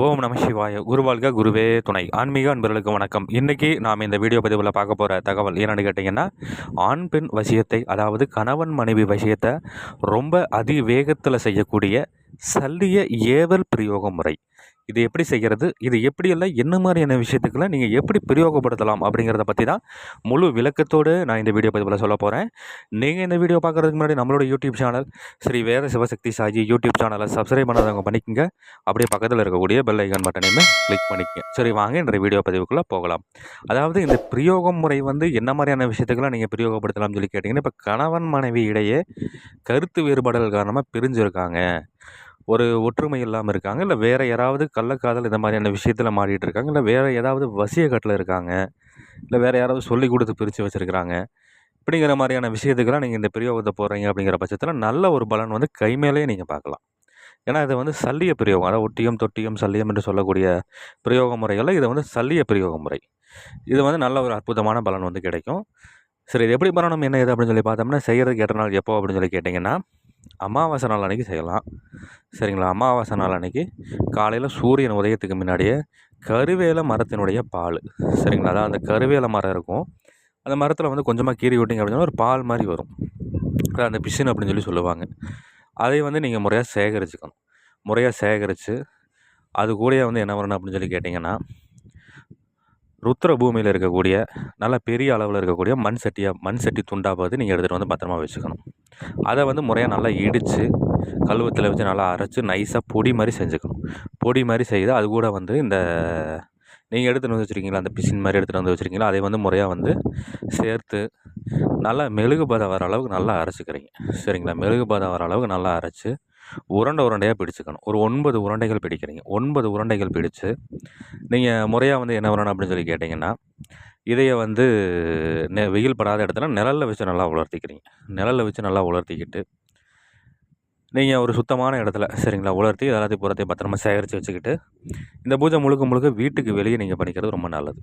ஓம் நம சிவாய. குருவாழ்க குருவே துணை. ஆன்மீக அன்பர்களுக்கு வணக்கம். இன்றைக்கி நாம் இந்த வீடியோ பதிவில் பார்க்க போகிற தகவல் என்னென்னு கேட்டிங்கன்னா ஆண் பெண் வசியத்தை அதாவது கணவன் மனைவி வசியத்தை ரொம்ப அதிவேகத்தில் செய்யக்கூடிய சல்லிய ஏவல் பிரயோக முறை. இது எப்படி செய்கிறது இது எப்படி இல்லை என்ன மாதிரியான விஷயத்துக்கெல்லாம் நீங்கள் எப்படி பிரயோகப்படுத்தலாம் அப்படிங்கிறத பற்றி தான் முழு விளக்கத்தோடு நான் இந்த வீடியோ பதிவில் சொல்ல போகிறேன் நீங்கள் இந்த வீடியோ பார்க்குறதுக்கு முன்னாடி நம்மளோட YouTube channel Shri Veda Sivasakthi Saji YouTube சேனலை சப்ஸ்கிரைப் பண்ணாதவங்க பண்ணிக்கோங்க. அப்படியே பக்கத்தில் இருக்கக்கூடிய பெல் ஐக்கான் பட்டனையுமே கிளிக் பண்ணிக்கங்க. சரி வாங்க இன்றைய வீடியோ பதிவுக்குள்ளே போகலாம். அதாவது இந்த பிரயோகம் முறை வந்து என்ன மாதிரியான விஷயத்துக்கெல்லாம் நீங்கள் பிரயோகப்படுத்தலாம்னு சொல்லி கேட்டிங்கன்னா இப்போ கணவன் மனைவி இடையே கருத்து வேறுபாடுகள் காரணமாக பிரிஞ்சிருக்காங்க. ஒரு ஒற்றுமை இல்லாமல் இருக்காங்க? இல்லை வேறு யாராவது கள்ளக்காதல் இந்த மாதிரியான விஷயத்தில் மாறிட்டு இருக்காங்க? இல்லை வேறு ஏதாவது வசியக்கட்டில் இருக்காங்க? இல்லை வேறு யாராவது சொல்லி கொடுத்து பிரித்து வச்சுருக்கிறாங்க? இப்படிங்கிற மாதிரியான விஷயத்துக்கெல்லாம் நீங்கள் இந்த பிரயோகத்தை போடுறீங்க அப்படிங்கிற பட்சத்தில் நல்ல ஒரு பலன் வந்து கை மேலேயே நீங்கள் பார்க்கலாம். ஏன்னா இது வந்து சல்லிய பிரயோகம். அதாவது ஒட்டியம் தொட்டியம் சல்லியம் என்று சொல்லக்கூடிய பிரயோக முறைகளில் இது வந்து சல்லிய பிரயோக முறை. இது வந்து நல்ல ஒரு அற்புதமான பலன் வந்து கிடைக்கும். சரி இது எப்படி பண்ணணும்? என்ன இது அப்படின்னு சொல்லி பார்த்தோம்னா செய்கிறதுக்கு ஏற்ற நாள் எப்போ அப்படின்னு சொல்லி கேட்டிங்கன்னா அமாவாசை நாள் அன்றைக்கி செய்யலாம். சரிங்களா? அமாவாசை நாள் அன்றைக்கி காலையில் சூரியன் உதயத்துக்கு முன்னாடியே கருவேல மரத்தினுடைய பால். சரிங்களா? அதான் அந்த கருவேல மரம் இருக்கும். அந்த மரத்தில் வந்து கொஞ்சமாக கீறி விட்டிங்க அப்படின்னா ஒரு பால் மாதிரி வரும். அதான் அந்த பிசின் அப்படின்னு சொல்லி சொல்லுவாங்க. அதை வந்து நீங்கள் முறையாக சேகரிச்சுக்கணும். முறையாக சேகரித்து அது கூடயே வந்து என்ன வரணும் அப்படின்னு சொல்லி கேட்டிங்கன்னா ருத்ர பூமியில் இருக்கக்கூடிய நல்ல பெரிய அளவில் இருக்கக்கூடிய மண் சட்டியாக மண் சட்டி துண்டாக பார்த்து நீங்கள் எடுத்துகிட்டு வந்து பத்திரமா வச்சுக்கணும். அதை வந்து முறையாக நல்லா இடித்து கழுவத்தில் வச்சு நல்லா அரைச்சி நைஸாக பொடி மாதிரி செஞ்சுக்கணும். பொடி மாதிரி செய்து அது கூட வந்து இந்த நீங்கள் எடுத்துகிட்டு வந்து வச்சுருக்கீங்களா? அந்த பிசின் மாதிரி எடுத்துகிட்டு வந்து வச்சுருக்கீங்களா? அதை வந்து முறையாக வந்து சேர்த்து நல்லா மெழுகு பதம் வர அளவுக்கு நல்லா அரைச்சிக்கிறீங்க. சரிங்களா? மெழுகு பதம் வர அளவுக்கு நல்லா அரைச்சி உருண்டை உருண்டையாக பிடிச்சிக்கணும். ஒரு ஒன்பது உருண்டைகள் பிடிக்கிறீங்க. ஒன்பது உருண்டைகள் பிடிச்சு நீங்கள் முறையாக வந்து என்ன வரணும் அப்படின்னு சொல்லி கேட்டிங்கன்னா இதையை வந்து நெ வெயில் படாத இடத்துல நிழல்ல வச்சு நல்லா உலர்த்திக்கிறீங்க. நிழல்ல வச்சு நல்லா உலர்த்திக்கிட்டு நீங்கள் ஒரு சுத்தமான இடத்துல சரிங்களா உலர்த்தி எல்லாத்தையும் புறத்தையும் பத்திரமா சேகரித்து வச்சுக்கிட்டு இந்த பூஜை முழுக்க முழுக்க வீட்டுக்கு வெளியே நீங்கள் பண்ணிக்கிறது ரொம்ப நல்லது.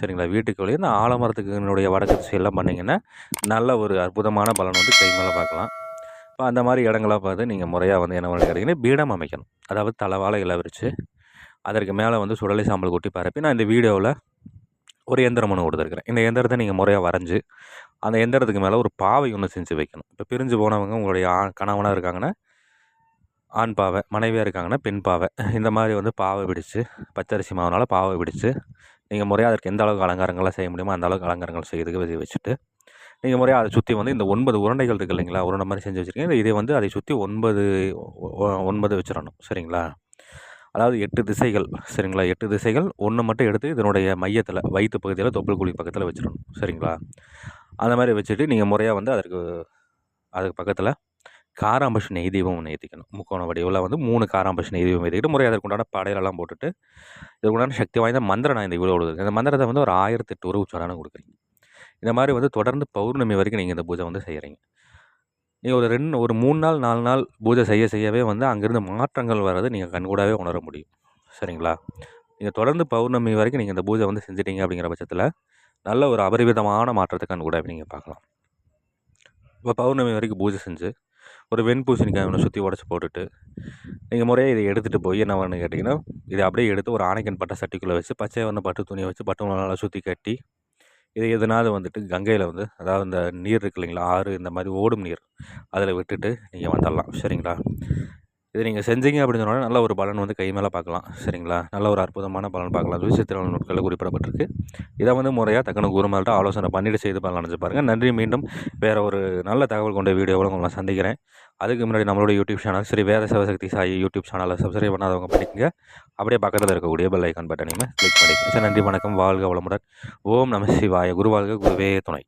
சரிங்களா வீட்டுக்கு வெளியே இந்த ஆலமரத்துக்கு வடக்கு திசையெல்லாம் பண்ணிங்கன்னா நல்ல ஒரு அற்புதமான பலன் வந்து கை மேலே பார்க்கலாம். இப்போ அந்த மாதிரி இடங்களா பார்த்து நீங்கள் முறையாக வந்து என்ன பண்ணி கேட்டிங்கன்னா பீடம் அமைக்கணும். அதாவது தலவாழை இலை விரித்து அதற்கு மேலே வந்து சுடலை சாம்பல் கொட்டி பரப்பி நான் இந்த வீடியோவில் ஒரு எந்திரம் ஒன்று கொடுத்துருக்குறேன். இந்த எந்திரத்தை நீங்கள் முறையாக வரைஞ்சி அந்த எந்திரத்துக்கு மேலே ஒரு பாவை ஒன்று செஞ்சு வைக்கணும். இப்போ பிரிஞ்சு போனவங்க உங்களுடைய ஆ கணவனாக இருக்காங்கன்னா ஆண் பாவை மனைவியாக இருக்காங்கன்னா பெண் பாவை. இந்த மாதிரி வந்து பாவை பிடிச்சு பச்சரிசி மாவுனால் பாவை பிடிச்சு நீங்கள் முறையாக அதற்கு எந்த அளவுக்கு அலங்காரங்கள்லாம் செய்ய முடியுமோ அந்த அளவுக்கு அலங்காரங்கள் செய்யறதுக்கு வச்சுட்டு நீங்கள் முறையாக அதை சுற்றி வந்து இந்த ஒன்பது உருண்டைகள் இருக்குது இல்லைங்களா உருண்டை மாதிரி செஞ்சு வச்சுருக்கீங்க. இதை வந்து அதை சுற்றி ஒன்பது ஒன்பது வச்சிடணும். சரிங்களா? அதாவது எட்டு திசைகள் சரிங்களா? எட்டு திசைகள் ஒன்று மட்டும் எடுத்து இதனுடைய மையத்தில் வயிற்று பகுதியில் தொப்புள் குழி பக்கத்தில் வச்சிடணும் சரிங்களா? அந்த மாதிரி வச்சுட்டு நீங்கள் முறையாக வந்து அதற்கு அதுக்கு பக்கத்தில் காராம்பஷ் நெய் தீபம் ஒன்று ஏற்றிக்கணும் முக்கோண வடிவில் வந்து மூணு காராம்பஷ் நெய் தீபம் ஏற்றிக்கிட்டு முறையாக அதற்குண்டான படையிலெல்லாம் போட்டுட்டு இதற்குண்டான சக்தி வாய்ந்த மந்திரம் நான் இந்த இவ்வளோ கொடுக்குறேன். இந்த மந்திரத்தை வந்து ஒரு ஆயிரத்தெட்டு உறவு சொல்லான்னு கொடுக்குறீங்க. இந்த மாதிரி வந்து தொடர்ந்து பௌர்ணமி வரைக்கும் நீங்கள் இந்த பூஜை வந்து செய்கிறீங்க நீங்கள் ஒரு ரெண்டு ஒரு மூணு நாள் நாலு நாள் பூஜை செய்ய செய்யவே வந்து அங்கேருந்து மாற்றங்கள் வர்றது நீங்கள் கண்கூடாகவே உணர முடியும். சரிங்களா? நீங்கள் தொடர்ந்து பௌர்ணமி வரைக்கும் நீங்கள் இந்த பூஜை வந்து செஞ்சிட்டீங்க அப்படிங்கிற பட்சத்தில் நல்ல ஒரு அபரிவிதமான மாற்றத்தை கண்கூடாகவே நீங்கள் பார்க்கலாம். இப்போ பௌர்ணமி வரைக்கும் பூஜை செஞ்சு ஒரு வெண்பூசணிக்காய் ஒன்று சுற்றி உடச்சி போட்டுட்டு நீங்கள் முறையாக இதை எடுத்துகிட்டு போய் என்ன பண்ணு கேட்டிங்கன்னா இதை அப்படியே எடுத்து ஒரு ஆணைக்கன் பட்டை சட்டிக்குள்ளே வச்சு பச்சை வண்ண பட்டு துணியை வச்சு பட்டு நல்லா சுற்றி கட்டி இது எதனாவது வந்துட்டு கங்கையில் வந்து அதாவது இந்த நீர் இருக்கு இல்லைங்களா ஆறு இந்த மாதிரி ஓடும் நீர் அதில் விட்டுட்டு நீங்கள் வந்துடலாம் சரிங்களா? இது நீங்கள் செஞ்சீங்க அப்படின்னு சொன்னால் நல்ல ஒரு பலன் வந்து கை மேலே பார்க்கலாம். சரிங்களா? நல்ல ஒரு அற்புதமான பலன் பார்க்கலாம். விசித்திர நூட்களில் குறிப்பிடப்பட்டிருக்கு. இதை வந்து முறையாக தக்கன குருமார்கிட்ட ஆலோசனை பண்ணிட்டு செய்து பலன் நினச்சி பாருங்கள் நன்றி. மீண்டும் வேறு ஒரு நல்ல தகவல் கொண்ட வீடியோவில் உங்களை சந்திக்கிறேன். அதுக்கு முன்னாடி நம்மளோட யூடியூப் சேனல் சரி வேத சிவசக்தி சாயி யூடியூப் சேனலை சப்ஸ்கிரைப் பண்ணாதவங்க பண்ணிக்கங்க. அப்படியே பக்கத்தில் இருக்கக்கூடிய பெல் ஐக்கான் பட்டனையுமே கிளிக் பண்ணிக்கோங்க. சார் நன்றி. வணக்கம். வாழ்க வளமுடன். ஓம் நம சிவாய. குருவாழ்க குருவே துணை.